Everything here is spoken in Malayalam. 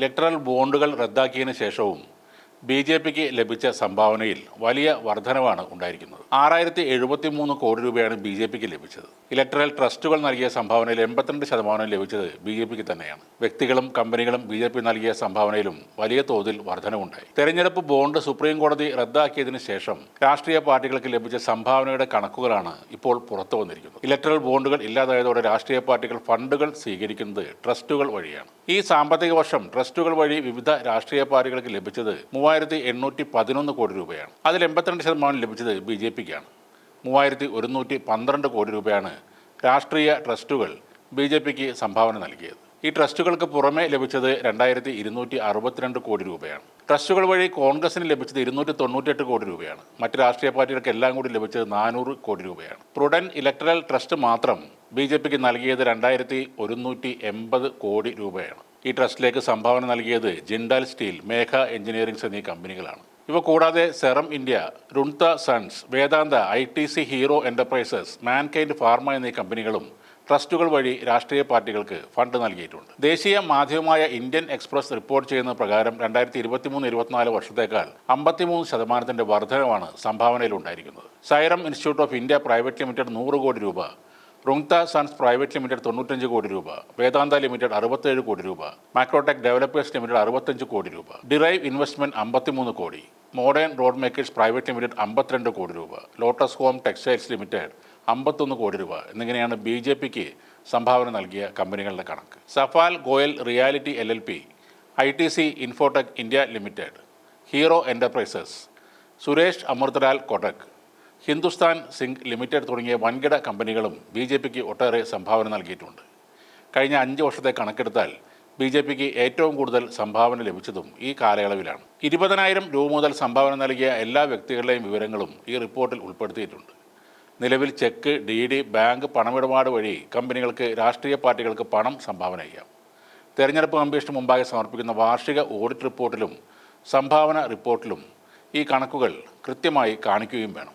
ഇലക്ട്രൽ ബോണ്ടുകൾ റദ്ദാക്കിയതിനു ശേഷവും ബി ജെ പിക്ക് ലഭിച്ച സംഭാവനയിൽ വലിയ വർധനവാണ് ഉണ്ടായിരിക്കുന്നത്. ആറായിരത്തി എഴുപത്തി മൂന്ന് കോടി രൂപയാണ് ബി ജെ പിക്ക് ലഭിച്ചത്. ഇലക്ട്രൽ ട്രസ്റ്റുകൾ നൽകിയ സംഭാവനയിൽ എൺപത്തിരണ്ട് ശതമാനം ലഭിച്ചത് ബി ജെ പിക്ക് തന്നെയാണ്. വ്യക്തികളും കമ്പനികളും ബി ജെ പി നൽകിയ സംഭാവനയിലും വലിയ തോതിൽ വർധനവുണ്ടായി. തെരഞ്ഞെടുപ്പ് ബോണ്ട് സുപ്രീം കോടതി റദ്ദാക്കിയതിനു ശേഷം രാഷ്ട്രീയ പാർട്ടികൾക്ക് ലഭിച്ച സംഭാവനയുടെ കണക്കുകളാണ് ഇപ്പോൾ പുറത്തു വന്നിരിക്കുന്നത് ഇലക്ട്രൽ ബോണ്ടുകൾ ഇല്ലാതായതോടെ രാഷ്ട്രീയ പാർട്ടികൾ ഫണ്ടുകൾ സ്വീകരിക്കുന്നത് ട്രസ്റ്റുകൾ വഴിയാണ്. ഈ സാമ്പത്തിക വർഷം ട്രസ്റ്റുകൾ വഴി വിവിധ രാഷ്ട്രീയ പാർട്ടികൾക്ക് ലഭിച്ചത് മൂവായിരത്തി എണ്ണൂറ്റി പതിനൊന്ന് കോടി രൂപയാണ്. അതിൽ എൺപത്തിരണ്ട് ശതമാനം ലഭിച്ചത് ബി ജെ പിക്കാണ്. മൂവായിരത്തി ഒരുന്നൂറ്റി പന്ത്രണ്ട് കോടി രൂപയാണ് രാഷ്ട്രീയ ട്രസ്റ്റുകൾ ബി ജെ പിക്ക് സംഭാവന നൽകിയത്. ഈ ട്രസ്റ്റുകൾക്ക് പുറമെ ലഭിച്ചത് രണ്ടായിരത്തി ഇരുന്നൂറ്റി അറുപത്തിരണ്ട് കോടി രൂപയാണ്. ട്രസ്റ്റുകൾ വഴി കോൺഗ്രസിന് ലഭിച്ചത് ഇരുന്നൂറ്റി തൊണ്ണൂറ്റെട്ട് കോടി രൂപയാണ്. മറ്റ് രാഷ്ട്രീയ പാർട്ടികൾക്ക് എല്ലാം കൂടി ലഭിച്ചത് നാനൂറ് കോടി രൂപയാണ്. പ്രുഡൻ ഇലക്ട്രൽ ട്രസ്റ്റ് മാത്രം ബി ജെ പിക്ക് നൽകിയത് രണ്ടായിരത്തി ഒരുന്നൂറ്റി എൺപത് കോടി രൂപയാണ്. ഈ ട്രസ്റ്റിലേക്ക് സംഭാവന നൽകിയത് ജിൻഡാൽ സ്റ്റീൽ മേഘ എഞ്ചിനീയറിംഗ്സ് എന്നീ കമ്പനികളാണ്. ഇവ കൂടാതെ Serum India രുൺത Sons Vedanta I T C Hero Enterprises Mankind Pharma എന്നീ കമ്പനികളും ട്രസ്റ്റുകൾ വഴി രാഷ്ട്രീയ പാർട്ടികൾക്ക് ഫണ്ട് നൽകിയിട്ടുണ്ട്. ദേശീയ മാധ്യമമായ ഇന്ത്യൻ എക്സ്പ്രസ് റിപ്പോർട്ട് ചെയ്യുന്ന പ്രകാരം രണ്ടായിരത്തി ഇരുപത്തിമൂന്ന് ഇരുപത്തിനാല് വർഷത്തേക്കാൾ അമ്പത്തിമൂന്ന് ശതമാനത്തിന്റെ വർധനവാണ് സംഭാവനയിൽ ഉണ്ടായിരിക്കുന്നത് Serum Institute of India Private Limited നൂറ് കോടി രൂപ റുങ്ത സൺസ് പ്രൈവറ്റ് ലിമിറ്റഡ് തൊണ്ണൂറ്റഞ്ച് കോടി രൂപ വേദാന്ത ലിമിറ്റഡ് അറുപത്തേഴ് കോടി രൂപ മാക്രോടെക് ഡെവലപ്പേഴ്സ് ലിമിറ്റഡ് അറുപത്തഞ്ച് കോടി രൂപ ഡിറൈവ് ഇൻവെസ്റ്റ്മെന്റ് അമ്പത്തിമൂന്ന് കോടി Modern Road Makers Private Limited അമ്പത്തിരണ്ട് കോടി രൂപ ലോട്ടസ് ഹോം ടെക്സ്റ്റൈൽസ് ലിമിറ്റഡ് അമ്പത്തൊന്ന് കോടി രൂപ എന്നിങ്ങനെയാണ് ബി ജെ പിക്ക് സംഭാവന നൽകിയ കമ്പനികളുടെ കണക്ക്. Safal Goyal Realty L L P I T C Infotech India Limited Hero Enterprises Suresh Amritlal Kotak Hindustan Zinc Limited തുടങ്ങിയ വൻകിട കമ്പനികളും ബി ജെ പിക്ക് ഒട്ടേറെ സംഭാവന നൽകിയിട്ടുണ്ട്. കഴിഞ്ഞ അഞ്ച് വർഷത്തെ കണക്കെടുത്താൽ ബി ജെ പിക്ക് ഏറ്റവും കൂടുതൽ സംഭാവന ലഭിച്ചതും ഈ കാലയളവിലാണ്. ഇരുപതിനായിരം രൂപ മുതൽ സംഭാവന നൽകിയ എല്ലാ വ്യക്തികളുടെയും വിവരങ്ങളും ഈ റിപ്പോർട്ടിൽ ഉൾപ്പെടുത്തിയിട്ടുണ്ട്. നിലവിൽ ചെക്ക് ഡി ഡി ബാങ്ക് പണമിടപാട് വഴി കമ്പനികൾക്ക് രാഷ്ട്രീയ പാർട്ടികൾക്ക് പണം സംഭാവന ചെയ്യാം. തെരഞ്ഞെടുപ്പ് കമ്മീഷന് മുമ്പാകെ സമർപ്പിക്കുന്ന വാർഷിക ഓഡിറ്റ് റിപ്പോർട്ടിലും സംഭാവന റിപ്പോർട്ടിലും ഈ കണക്കുകൾ കൃത്യമായി കാണിക്കുകയും വേണം.